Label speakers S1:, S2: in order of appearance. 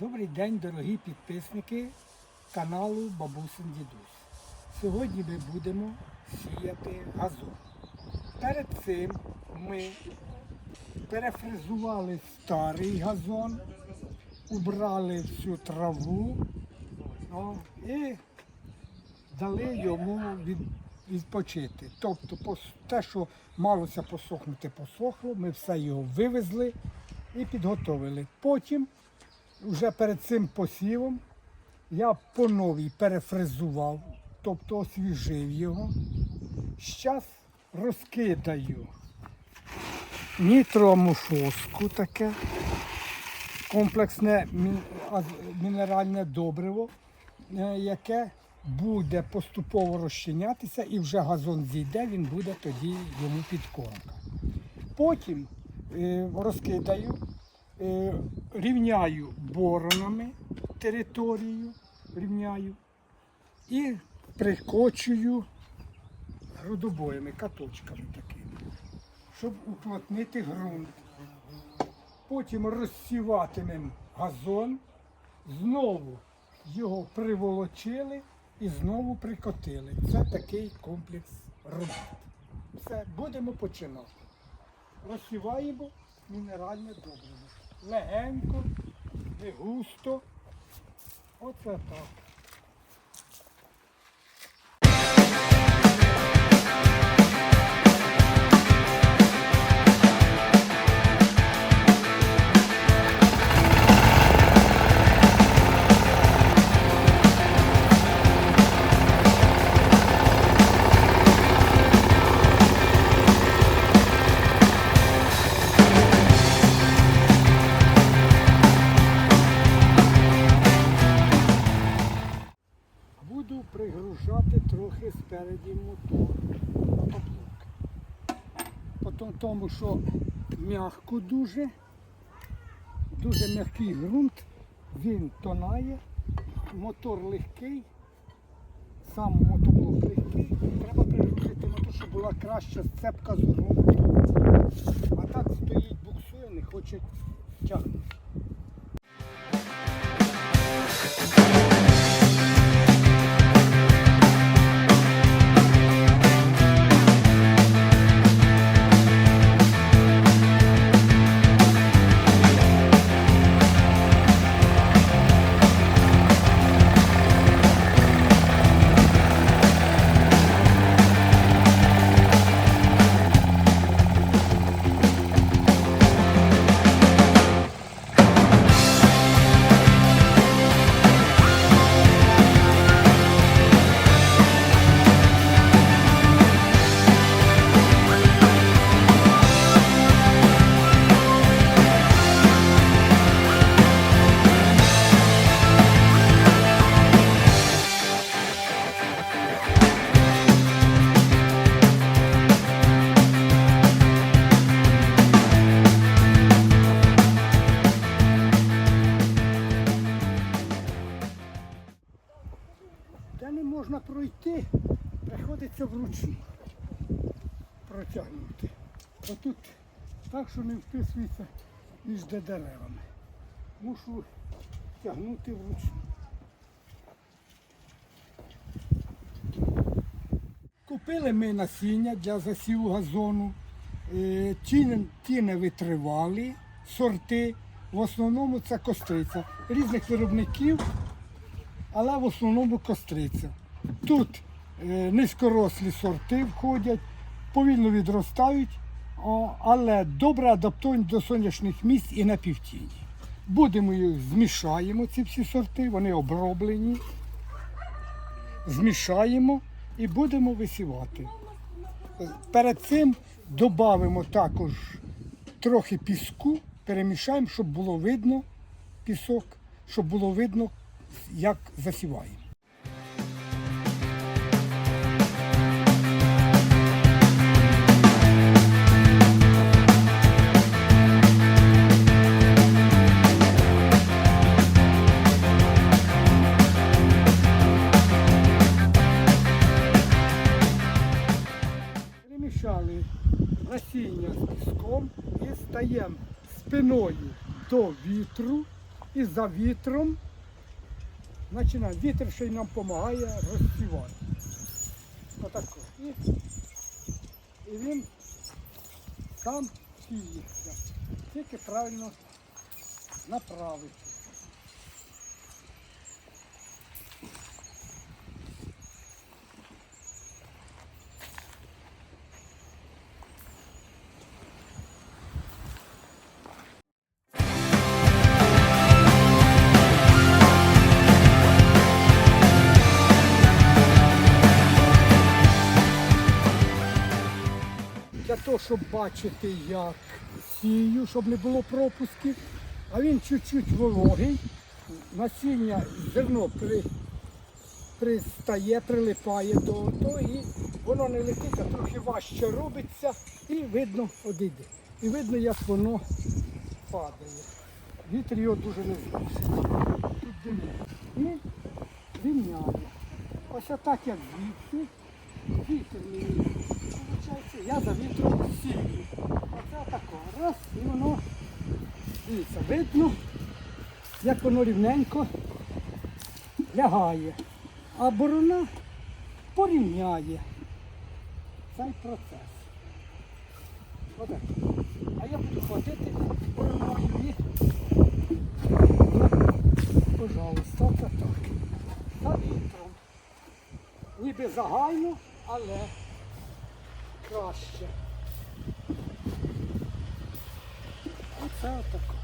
S1: Добрий день, дорогі підписники каналу Бабусин Дідусь. Сьогодні ми будемо сіяти газон. Перед цим ми перефрезували старий газон, убрали всю траву ну, і дали йому від, відпочити. Тобто те, що малося посохнути, посохло, ми все його вивезли і підготовили. Потім вже перед цим посівом я по новій перефрезував, тобто освіжив його. Зараз розкидаю нітроамофоску таке, комплексне мінеральне добриво, е, яке буде поступово розчинятися і вже газон зійде, він буде тоді йому підкормка. Потім е, розкидаю, рівняю боронами територію, рівняю і прикочую грудобоями, каточками такими, щоб уплотнити ґрунт. Потім розсіватимемо газон, знову його приволочили і знову прикотили. Це такий комплекс робіт. Все, будемо починати. Розсіваємо мінеральне добриво. Легенько, не густо. Оце так. Трохи спереді мотор. Мотоблок. Потім тому, що м'яко дуже, дуже м'який ґрунт, він тонає, мотор легкий, сам мотоблок легкий, треба пригрузити мотор, щоб була краща сцепка з ґрунту. А так стоїть, буксує, не хоче тягнути. Вручну протягнути. Отут так, що не вписується між деревами. Мушу тягнути вручну. Купили ми насіння для засіву газону. Е, Ті, ті не витривалі сорти. В основному це костриця. Різних виробників але в основному костриця. Тут низькорослі сорти входять, повільно відростають, але добре адаптовані до сонячних місць і на півтіні. Будемо їх змішаємо ці всі сорти, вони оброблені. Змішаємо і будемо висівати. Е, Перед цим додамо також трохи піску, перемішаємо, щоб було видно пісок, щоб було видно, як засіваємо. Спиною до вітру і за вітром починаємо. Вітер ще й нам допомагає розсівати. Отако. І, і він сам сіється. Тільки правильно направити. Для того, щоб бачити, як сію, щоб не було пропусків, а він чуть-чуть вологий, насіння зерно при, пристає, прилипає до того, і воно не летить, а трохи важче робиться, і видно одійде. І видно, як воно падає. Вітер його дуже не зносить. Тут димить. І рівняє. Ось отак, як звідси. Вітер мені виходить, я за вітром сію. Оце тако. Раз, і воно, дивіться, видно, як воно рівненько лягає. А борона порівняє цей процес. Отак. А я буду ходити бороною і, пожалуйста, так. За вітром. Ніби загально, але краще. Оце отако.